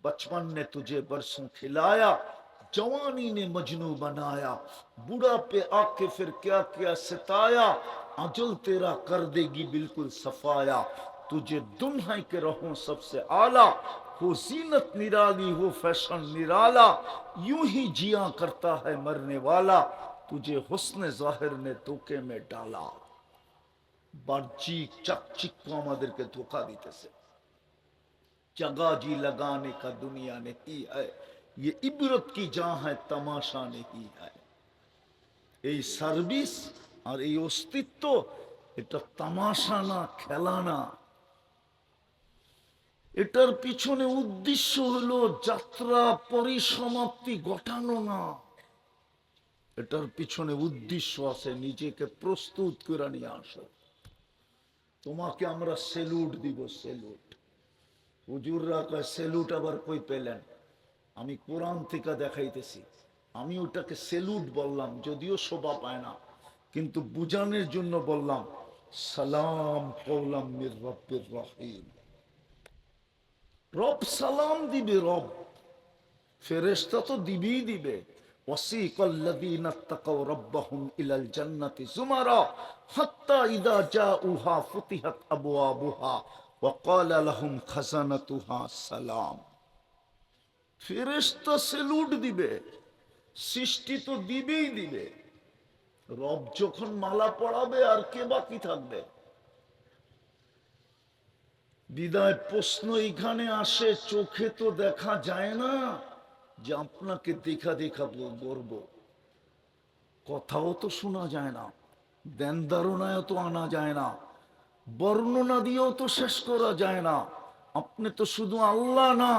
बचपन ने तुझे बरसों खिलाया जवानी ने मजनू बनाया बुढ़ा पे आके फिर क्या क्या सताया अजल तेरा कर देगी बिल्कुल सफाया तुझे दुल्हा के रहो सबसे आला हो जीनत निराली हो फैशन निराला यूं ही जिया करता है मरने वाला तुझे हुस्न जाहिर ने धोखे में डाला বাহ্যিক চাকচিক্য আমাদেরকে ধোকা দিতেছে जगाजी लगाने का दुनिया नहीं है ये इबरत की जहां है तमाशा नहीं है এই সার্ভিস আর এই অস্তিত্ব এটা তামাশা না খেলা না এটার পিছনে উদ্দেশ্য হলো যাত্রা পরিসমাপ্তি ঘটানো না এটার পিছনে উদ্দেশ্য আছে নিজেকে প্রস্তুত করে নিয়ে আসো তোমাকে আমরা সেলুট দিব সেলুট হুজুররা কয় সেলুট আবার কই পেলেন আমি কোরআন থেকে দেখাইতেছি আমি ওটাকে সেলুট বললাম যদিও শোভা পায় না কিন্তু বুঝানোর জন্য বললাম সালাম কৌলাম মির রব্বির রহিম রব সালাম দিবে রব ফেরেশতা তো দিবেই দিবে وسيق الذين اتقوا ربهم إلى الجنة زمرا حتى إذا جاءوها فتحت أبوابها দিবে, সৃষ্টি তো দিবেই দিবে। রব যখন মালা পড়াবে আর কে বাকি থাকবে? বিদায় প্রশ্ন এখানে আসে, চোখে তো দেখা যায় না যে আপনাকে দেখা দেখা গর্ব কথাও তো শোনা যায় না, দেন ধারণায় তো আনা যায় না। বর্ণনা দিয়েও তো শেষ করা যায় না আপনি তো শুধু আল্লাহ না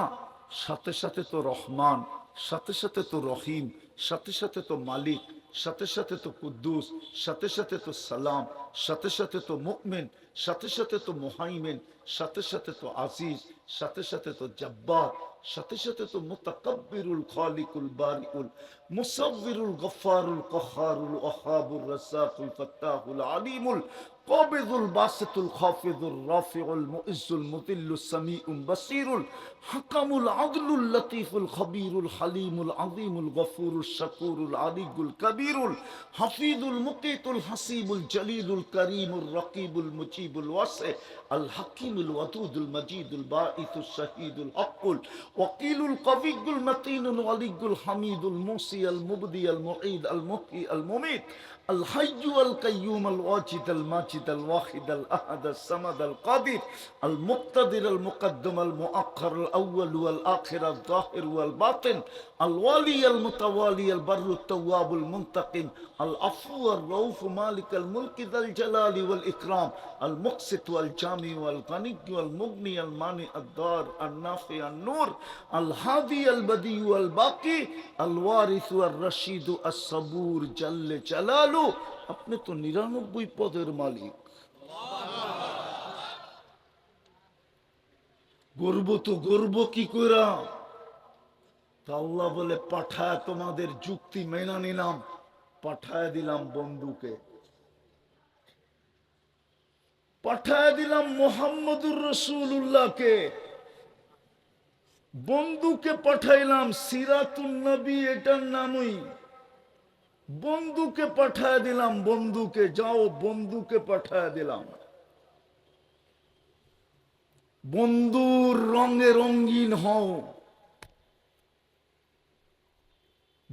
সাথে সাথে তো রহমান সাথে সাথে তো রহিম সাথে সাথে তো মালিক সাথে সাথে তো কুদ্দুস সাথে সাথে তো সালাম সাথে সাথে তো মুকমিন সাথে সাথে তো মুহাইমিন সাথে সাথে তো আজিজ সাথে সাথে তো জব্বার সাথে সাথে তো মুতাকাব্বিরুল খালিকুল বারিকুল মুসাব্বিরুল গফফারুল কহারুল ওয়াহাবুর রাসাকুল ফাত্তাহুল আলিমুল قابض الباسط الخافض الرافع المؤز المذل السميع البصير الحكم العدل اللطيف الخبير الحليم العظيم الغفور الشكور العلي الكبير الحفيظ المقيت الحسيب الجليل الكريم الرقيب المجيب الواسع الحكيم الودود المجيد الباعث الشهيد الحق الوكيل القوي المتين الولي الحميد الموصي المبدي المعيد المحيي المميت الحي القيوم الواجد الماجد الواحد الأحد الصمد القادر المقتدر المقدم المؤخر الأول والآخر الظاهر والباطن الوالي المتوالي البر التواب المنتقم العفو الرؤوف مالك الملك ذا الجلال والإكرام المقسط والجامع والغني والمغني المانع الدار النافع النور الهادي البديع والباقي الوارث والرشيد الصبور جل جلاله. আপনি তো নিরানব্বই পদের মালিক। গর্ব তো গর্ব, কি করা আল্লাহ বলে, পাঠায় তোমাদের যুক্তি মেনা নিলাম, পাঠায় দিলাম বন্ধুকে পাঠায় দিলাম মোহাম্মদুর রসুল্লাহকে বন্ধুকে পাঠাইলাম সিরাতুল নবী, এটার নামই। বন্ধুকে পাঠায় দিলাম, বন্ধুকে যাও, বন্ধুকে পাঠায় দিলাম। বন্ধুর রঙে রঙিন হও।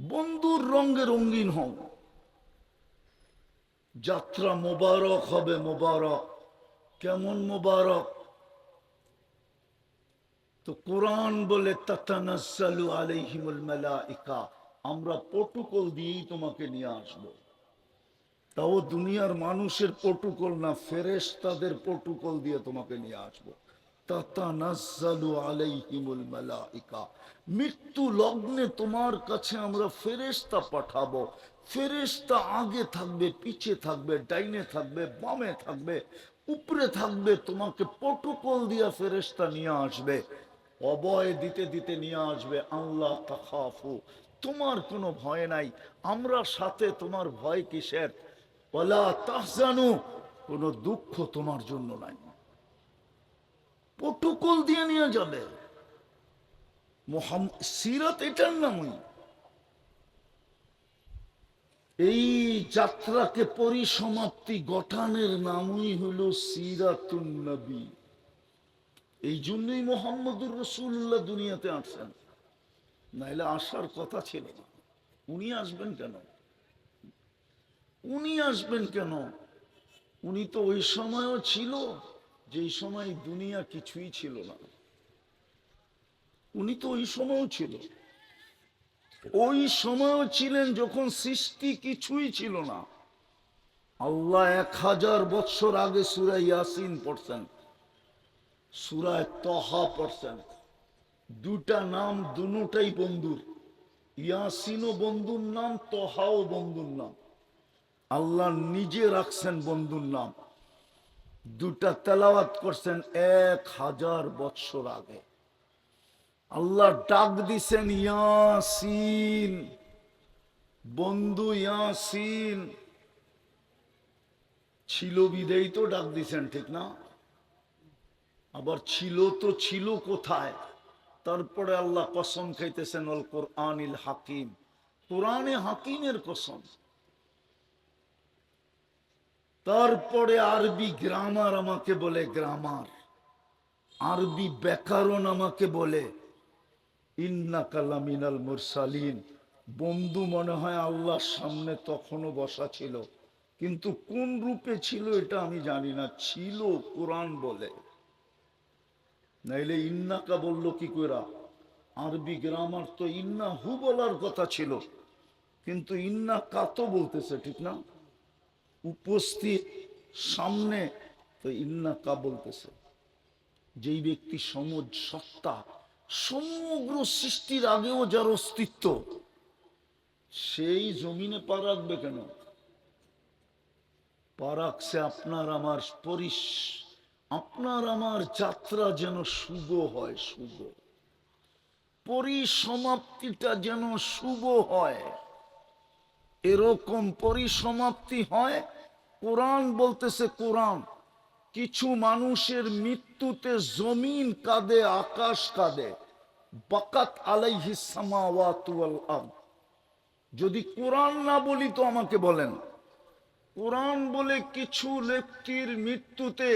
বন্ধুর রঙে রঙিন হও। যাত্রা মোবারক হবে মোবারক। কেমন মোবারক? তো কোরআন বলে তাতানাসালু আলাইহিমুল মালাইকা। আমরা প্রটোকল দিয়েই তোমাকে নিয়ে আসব। তাও দুনিয়ার মানুষের প্রটোকল না ফেরেশ তাদের প্রটোকল দিয়ে তোমাকে নিয়ে আসব। মৃত্যু লগ্নে তোমার কাছে আমরা ফেরেশতা পাঠাবো। ফেরেশতা আগে থাকবে, পিছে থাকবে, ডাইনে থাকবে, বামে থাকবে, উপরে থাকবে, তোমাকে প্রটোকল দিয়া ফেরেশতা নিয়ে আসবে। অবয় দিতে দিতে নিয়ে আসবে। আল্লাহ তোমার কোনো ভয় নাই, আমরা সাথে তোমার ভয় কিসের? ওলা তাহজানু, কোনো দুঃখ তোমার জন্য নাই। প্রটোকল দিয়ে নিয়ে যাবে। সিরাত এটার নামই। এই যাত্রাকে পরিসমাপ্তি গঠনের নামই হলো সিরাতুন নবী। এই জন্যই মোহাম্মদুর রসুল্লাহ দুনিয়াতে আসছেন নাইলে আসার কথা ছিল উনি আসবেন কেন? উনি আসবেন কেন? উনি তো ওই সময়ও ছিল, যেই সময় দুনিয়া কিছুই ছিল না। উনি তো ওই সময়ও ছিল। ওই সময়ও ছিলেন যখন সৃষ্টি কিছুই ছিল না। আল্লাহ এক হাজার বৎসর আগে সুরা ইয়াসিন পড়ছেন। সুরায় তহা পড়ছেন। দুটা নাম দুটাই বন্ধুর। ইয়াসিনও বন্ধুর নাম, তহাও বন্ধুর নাম। আল্লাহ নিজে রাখছেন বন্ধুর নাম। দুটা তেলাওয়াত করছেন এক হাজার বৎসর আগে। আল্লাহ ডাক দিছেন, ইয়াসিন, বন্ধু ইয়াসিন। ছিল বিদেই তো ডাক দিছেন, ঠিক না? আবার ছিল তো ছিল কোথায়? তারপরে আল্লাহ কসম খাইতেছেন অল কোরআনিল হাকিম। কোরআনে হাকিমের কসম। তারপরে আরবি গ্রামার আমাকে বলে, গ্রামার। আরবি ব্যাকরণ আমাকে বলে ইন্না কালামিনাল মুরসালিন। বন্ধু মনে হয় আল্লাহর সামনে তখনও বসা ছিল, কিন্তু কোন রূপে ছিল এটা আমি জানি না। ছিল কোরআন বলে। নাইলে ইন্নাকা বলল কি কইরা, আরবি গ্রামার তো ইন্না হু বলার কথা ছিল, কিন্তু ইন্না কাতো বলতেছে, ঠিক না? উপস্থিত সামনে তো ইন্না কা বলতেছে। যেই ব্যক্তি সমজ, সত্তা, সমগ্র সৃষ্টির আগেও যার অস্তিত্ব, সেই জমিনে পা রাখবে কেন? পা রাখছে আপনার আমার পরিস আপনার আমার যাত্রা যেন শুভ হয়, শুভ। পরিসমাপ্তিটা যেন শুভ হয়। এরকম পরিসমাপ্তি হয়, কোরআন বলতেছে কোরআন, কিছু মানুষের মৃত্যুতে জমিন কাঁদে, আকাশ কাঁদে। বাকাত আলাইহি ওয়াল যদি কোরআন না বলি তো আমাকে বলেন। কোরআন বলে কিছু ব্যক্তির মৃত্যুতে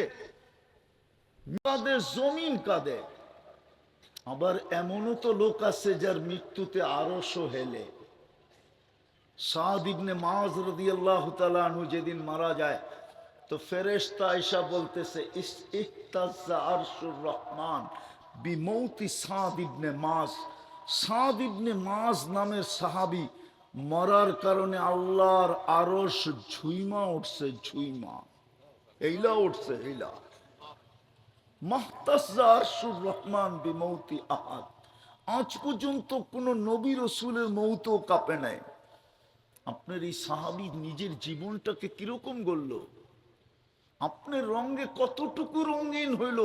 কাঁদে জমিন কাঁদে আবার এমনও তো লোক আছে যার মৃত্যুতে আরশও হেলে। সাদ মাজ রাদিয়াল্লাহু তাআলা আনহু যেদিন মারা যায়, তো ফেরেশতা আয়েশা বলতেছে রহমান বিমৌতি সাদ ইবনে মাজ। সাদ নামের সাহাবী মরার কারণে আল্লাহর আরশ ঝুইমা উঠছে, ঝুইমা। এইলা উঠছে এইলা মাহতাজ্জা আরশুর রহমান বিমৌতি আহাদ। আজ পর্যন্ত কোন নবী রসুলের মৌতও কাঁপে নাই। আপনার এই সাহাবি নিজের জীবনটাকে কীরকম গড়ল? আপনার রঙে কতটুকু রঙিন হইল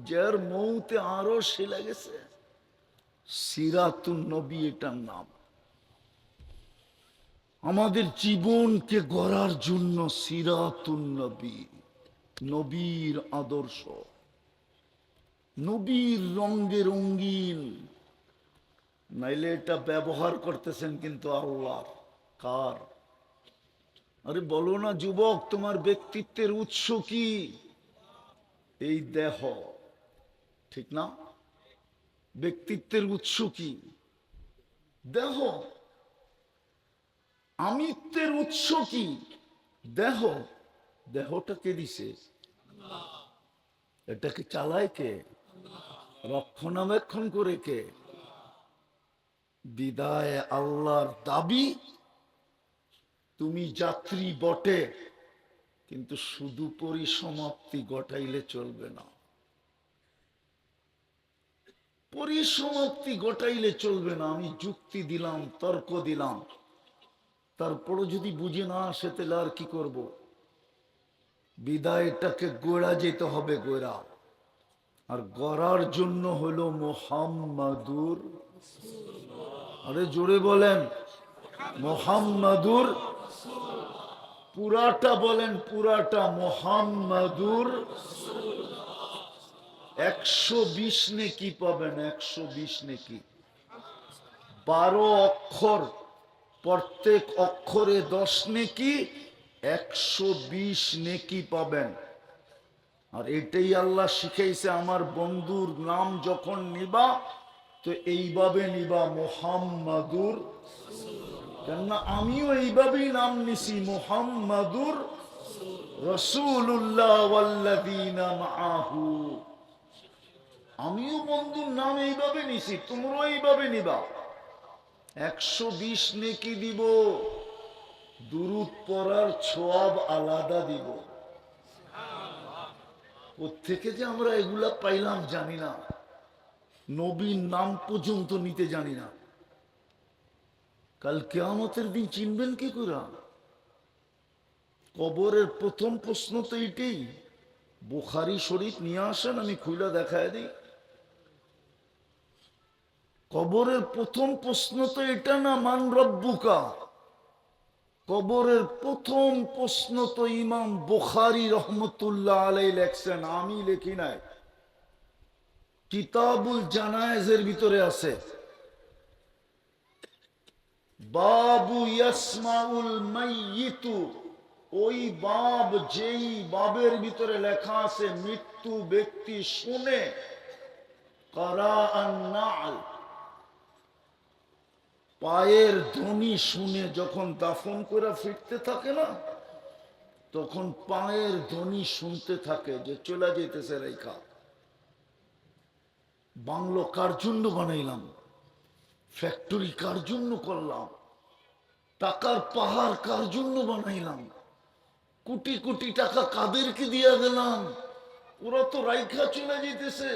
যার মৌতে আরও সে গেছে সিরাতুন নবী এটার নাম। আমাদের জীবনকে গড়ার জন্য সিরাতুন নবী, নবীর আদর্শ। নবীর রঙ্গে রঙ্গিন নাইলে এটা ব্যবহার করতেছেন কিন্তু আল্লাহ। কার? আরে বলো না, যুবক, তোমার ব্যক্তিত্বের উৎস কি? এই দেহ। ঠিক না? ব্যক্তিত্বের উৎস কি? দেহ। আমিত্বের উৎস কি? দেহ। দেহটা কে দিছে। এটাকে চালায় কে? রক্ষণাবেক্ষণ করে কে? বিদায় আল্লাহর দাবি, তুমি যাত্রী বটে, কিন্তু শুধু পরিসমাপ্তি ঘটাইলে চলবে না। পরিসমাপ্তি ঘটাইলে চলবে না, আমি যুক্তি দিলাম, তর্ক দিলাম। তারপরও যদি বুঝে না আসে, তাহলে আর কি করব? বিদায়টাকে গোড়া যেতে হবে গোড়া। আর গড়ার জন্য হলো মোহাম্মদুর। আরে জোরে বলেন, মোহাম্মদুর। পুরাটা বলেন, পুরাটা মোহাম্মদুর। একশো বিশ নেকি পাবেন, একশো বিশ নেকি। বারো অক্ষর, প্রত্যেক অক্ষরে দশ নেকি, একশো বিশ নেকি পাবেন। আর এটাই আল্লাহ শিখাইছে, আমার বন্ধুর নাম যখন নিবা, তো এইভাবে নিবা মোহাম্মদুর কেননা আমিও এইভাবেই নাম নিছি, মোহাম্মদুর মাআহু। আমিও বন্ধুর নাম এইভাবে নিছি, তোমরাও এইভাবে নিবা। একশো বিশ নেকি দিব, দুরুদ পড়ার ছোয়াব আলাদা দিব। থেকে যে আমরা এগুলা পাইলাম জানি না। নবীর নাম পর্যন্ত নিতে জানি না। কাল কেয়ামতের দিন চিনবেন কি করে? কবরের প্রথম প্রশ্ন তো এটাই, বুখারি শরীফ নিয়ে আসেন, আমি খুইলা দেখায় দিই। কবরের প্রথম প্রশ্ন তো এটা না, মান রব্বুকা? কবরের প্রথম প্রশ্ন তো ইমাম বুখারি রহমতুল্লাহ আলাই লেখছেন, আমি লেখি নাই। কিতাবুল জানায়েজের ভিতরে আছে, বাবু ইয়াসমাউল মাইয়িতু, ওই বাব যেই বাবের ভিতরে লেখা আছে, মৃত্যু ব্যক্তি শুনে করা নাল পায়ের ধ্বনি শুনে যখন দাফন করে ফিরতে থাকে না, তখন পায়ের ধ্বনি শুনতে থাকে যে চলে যেতেছে রেখা। বাংলো কার জন্য বানাইলাম, ফ্যাক্টরি কার জন্য করলাম, টাকার পাহাড় কার জন্য বানাইলাম, কোটি কোটি টাকা কাদেরকে দিয়া গেলাম ওরা তো রাইখা চলে যেতেছে।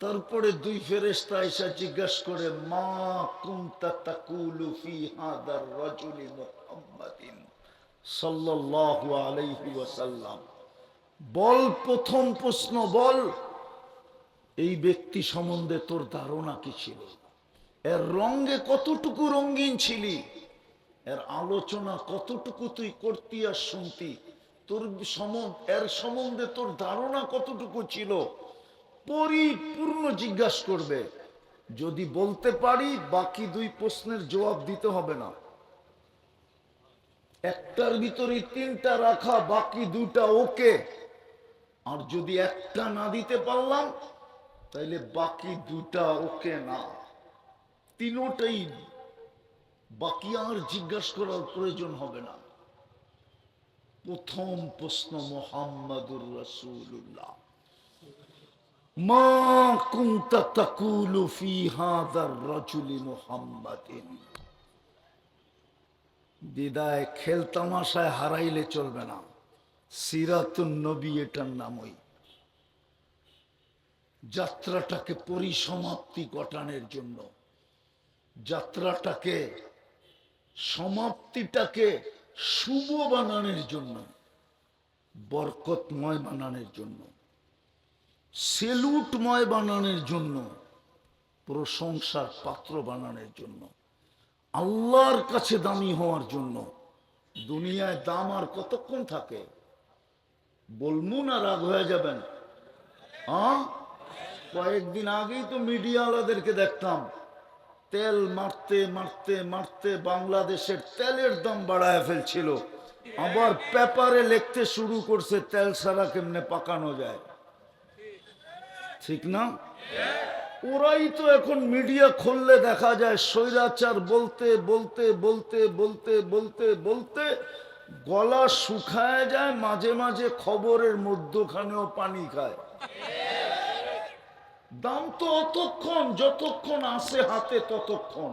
তারপরে দুই ফেরেস্তা এসে জিজ্ঞাসা করে, মা কুমতা তাকুলু ফি হাদার রাজুলি মুহাম্মাদিন সাল্লাল্লাহু আলাইহি ওয়াসাল্লাম? বল, প্রথম প্রশ্ন বল, এই ব্যক্তি সম্বন্ধে তোর ধারণা কি ছিল? এর রঙে কতটুকু রঙিন ছিলি? এর আলোচনা কতটুকু তুই করতি আর শুনতি? তোর সম- এর সম্বন্ধে তোর ধারণা কতটুকু ছিল? পরিপূর্ণ জিজ্ঞাসা করবে। যদি বলতে পারি, বাকি দুই প্রশ্নের জবাব দিতে হবে না। একটার ভিতরে তিনটা রাখা, বাকি দুটা ওকে। আর যদি একটা না দিতে পারলাম, তাইলে বাকি দুটা ওকে না। তিনোটাই বাকি আর জিজ্ঞাসা করার প্রয়োজন হবে না। প্রথম প্রশ্ন, মোহাম্মদুর রসুল্লাহ বিদায় খেল হারাইলে চলবে না। সিরাতুন নবী এটার নামই। যাত্রাটাকে পরিসমাপ্তি ঘটানোর জন্য। যাত্রাটাকে, সমাপ্তিটাকে শুভ বানানোর জন্য। বরকতময় বানানোর জন্য। সেলুটময় বানানোর জন্য, প্রশংসার পাত্র বানানোর জন্য, আল্লাহর কাছে দামি হওয়ার জন্য, দুনিয়ায় দাম আর কতক্ষণ থাকে? বলমু না রাগ হয়ে যাবেন? হ্যাঁ কয়েকদিন আগেই তো মিডিয়াওয়ালাদেরকে দেখতাম, তেল মারতে মারতে মারতে বাংলাদেশের তেলের দাম বাড়ায় ফেলছিল, আবার পেপারে লিখতে শুরু করছে তেল ছাড়া কেমনে পাকানো যায়? ঠিক না? ওরাই তো এখন মিডিয়া খুললে দেখা যায়, স্বৈরাচার বলতে বলতে বলতে বলতে বলতে বলতে গলা শুকায় যায়, মাঝে মাঝে খবরের মধ্যখানেও পানি খায়। দাম তো অতক্ষণ, যতক্ষণ আসে হাতে ততক্ষণ।